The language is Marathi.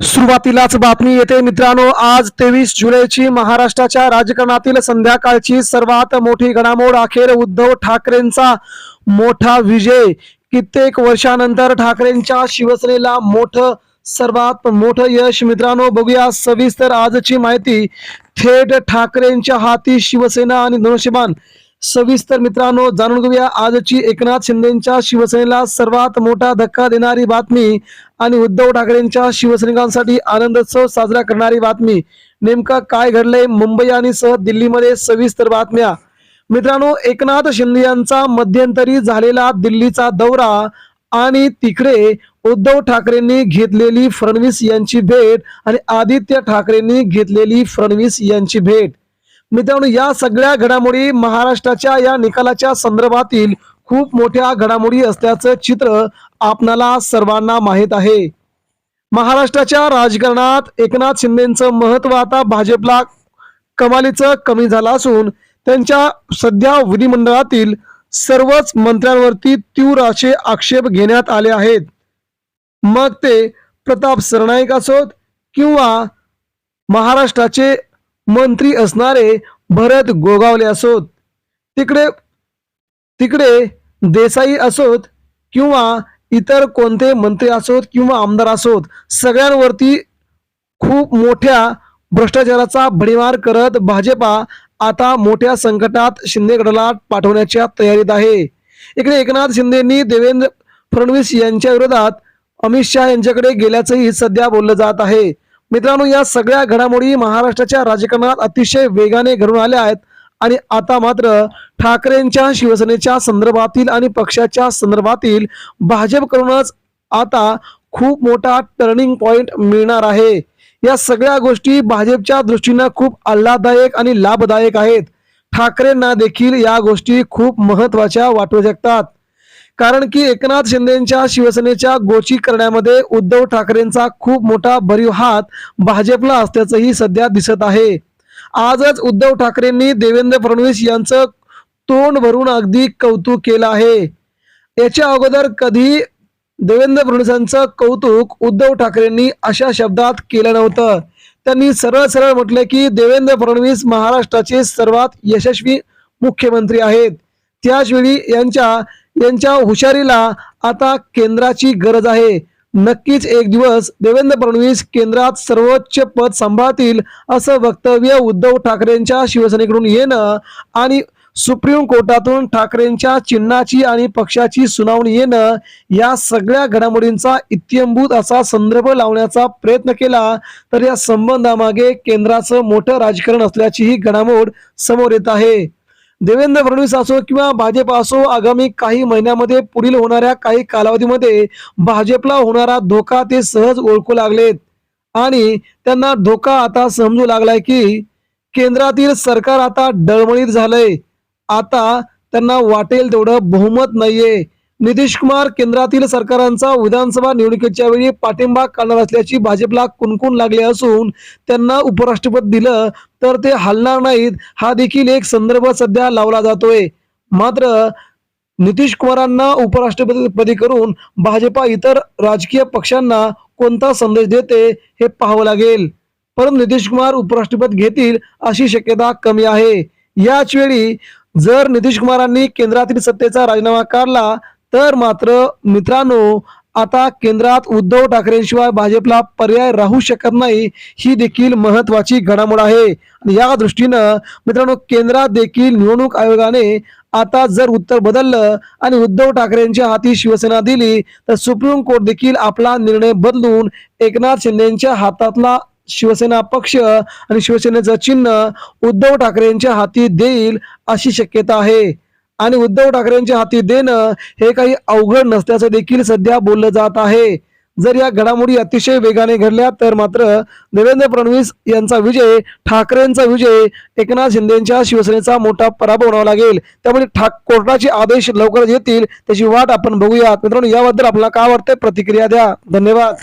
सुरुवातीलाच बातमी येते. मित्रांनो आज तेवीस जुलैची महाराष्ट्राच्या राजकारणातील संध्याकाळची सर्वात मोठी घडामोड अखेर उद्धव ठाकरेंचा मोठा विजय. कित्येक वर्षानंतर ठाकरेंच्या शिवसेनेला मोठं सर्वात मोठं यश. मित्रांनो बघूया सविस्तर आजची माहिती. थेट ठाकरेंच्या हाती शिवसेना आणि धनुष्यबाण सविस्तर मित्रांनो जाणून घेऊया आजची एकनाथ शिंदेच्या शिवसेनेला सर्वात मोठा धक्का देणारी बातमी आणि उद्धव ठाकरेंच्या शिवसैनिकांसाठी आनंदोत्सव साजरा करणारी बातमी. नेमका काय घडलंय? मुंबई आणि सह दिल्लीमध्ये सविस्तर बातम्या. मित्रांनो एकनाथ शिंदे यांचा मध्यंतरी झालेला दिल्लीचा दौरा आणि तिकडे उद्धव ठाकरेंनी घेतलेली फडणवीस यांची भेट आणि आदित्य ठाकरेंनी घेतलेली फडणवीस यांची भेट. मित्रांनो या सगळ्या घडामोडी महाराष्ट्राच्या या निकालाच्या संदर्भातील खूप मोठ्या घडामोडी असल्याचं चित्र आपणाला सर्वांना माहीत आहे. महाराष्ट्राच्या राजकारणात एकनाथ शिंदेचं महत्त्व आता भाजपला कमालीचं कमी झालं असून त्यांच्या सध्या विधिमंडळातील सर्वच मंत्र्यांवरती तीव्र असे आक्षेप घेण्यात आले आहेत. मग ते प्रताप सरनाईक असोत किंवा महाराष्ट्राचे मंत्री असणारे भरत गोगावले असोत. तिकडे तिकडे देसाई असोत किंवा इतर कोणते मंत्री असोत किंवा आमदार असोत सगळ्यांवरती खूप मोठ्या भ्रष्टाचाराचा भडीमार करत भाजपा आता मोठ्या संकटात शिंदे गटाला पाठवण्याच्या तयारीत आहे. इकडे एकनाथ शिंदेनी देवेंद्र फडणवीस यांच्या विरोधात अमित शहा यांच्याकडे गेल्याचंही सध्या बोललं जात आहे. मित्रांनो या सगळ्या घडामोडी महाराष्ट्राच्या राजकारणात अतिशय वेगाने घडून आल्या आहेत. आणि आता मात्र ठाकरेंच्या शिवसेनेच्या संदर्भातील आणि पक्षाच्या संदर्भातील भाजपकडूनच आता खूप मोठा टर्निंग पॉइंट मिळणार आहे. या सगळ्या गोष्टी भाजपच्या दृष्टीनं खूप आल्हाददायक आणि लाभदायक आहेत. ठाकरेंना देखील या गोष्टी खूप महत्त्वाच्या वाटू शकतात. कारण की एकनाथ शिंदेच्या शिवसेनेच्या गोची करण्यामध्ये उद्धव ठाकरेंचा खूप मोठा भरीव हात भाजपला असल्याचंही सध्या दिसत आहे. आजच उद्धव ठाकरेंनी देवेंद्र फडणवीस यांचं तोंड भरून अगदी कौतुक केलं आहे. याच्या अगोदर कधी देवेंद्र फडणवीसांचं कौतुक उद्धव ठाकरेंनी अशा शब्दात केलं नव्हतं. त्यांनी सरळ सरळ म्हटलं की देवेंद्र फडणवीस महाराष्ट्राचे सर्वात यशस्वी मुख्यमंत्री आहेत. त्याचवेळी यांच्या यांच्या हुशारीला आता केंद्राची गरज आहे. नक्कीच एक दिवस देवेंद्र फडणवीस केंद्रात सर्वोच्च पद सांभाळतील असं वक्तव्य उद्धव ठाकरेंच्या शिवसेनेकडून येणं आणि सुप्रीम कोर्टातून ठाकरेंच्या चिन्हाची आणि पक्षाची सुनावणी येणं या सगळ्या घडामोडींचा इत्यंभूत असा संदर्भ लावण्याचा प्रयत्न केला तर या संबंधामागे केंद्राचं मोठं राजकारण असल्याचीही घडामोड समोर येत आहे. देवेंद्र फडणवीस असो किंवा भाजप असो आगामी काही महिन्यामध्ये पुढील होणाऱ्या काही कालावधीमध्ये भाजपला होणारा धोका ते सहज ओळखू लागलेत. आणि त्यांना धोका आता समजू लागलाय की केंद्रातील सरकार आता डळमळीत झालंय. आता त्यांना वाटेल तेवढं बहुमत नाहीये. नितीश कुमार केंद्रातील सरकारांचा विधानसभा निवडणुकीच्या वेळी पाठिंबा करणार असल्याची भाजपला कुणकुण लागले असून त्यांना उपराष्ट्रपद दिलं तर ते हलणार नाहीत हा देखील एक संदर्भ सध्या लावला जातोय. मात्र नितीश कुमारांना उपराष्ट्रपतीपदी करून भाजपा इतर राजकीय पक्षांना कोणता संदेश देते हे पाहावं लागेल. परंतु नितीश कुमार उपराष्ट्रपती घेतील अशी शक्यता कमी आहे. याच वेळी जर नितीश कुमारांनी केंद्रातील सत्तेचा राजीनामा काढला तर मात्र मित्रांनो आता केंद्रात उद्धव ठाकरेंशिवाय भाजपला पर्याय राहू शकत नाही ही देखील महत्वाची घडामोड आहे. आणि या दृष्टीनं मित्रांनो केंद्रात देखील निवडणूक आयोगाने आता जर उत्तर बदललं आणि उद्धव ठाकरेंच्या हाती शिवसेना दिली तर सुप्रीम कोर्ट देखील आपला निर्णय बदलून एकनाथ शिंदेच्या हातातला शिवसेना पक्ष आणि शिवसेनेचं चिन्ह उद्धव ठाकरेंच्या हाती देईल अशी शक्यता आहे. आणि उद्धव ठाकरेंच्या हाती देणं हे काही अवघड नसल्याचं देखील सध्या बोललं जात आहे. जर या घडामोडी अतिशय वेगाने घडल्या तर मात्र देवेंद्र फडणवीस यांचा विजय ठाकरेंचा विजय एकनाथ शिंदेच्या शिवसेनेचा मोठा पराभव होणावा लागेल. त्यामुळे ठाक कोर्टाचे आदेश लवकरच येतील त्याची वाट आपण बघूयात. मित्रांनो याबद्दल आपल्याला काय वाटतंय? प्रतिक्रिया द्या. धन्यवाद.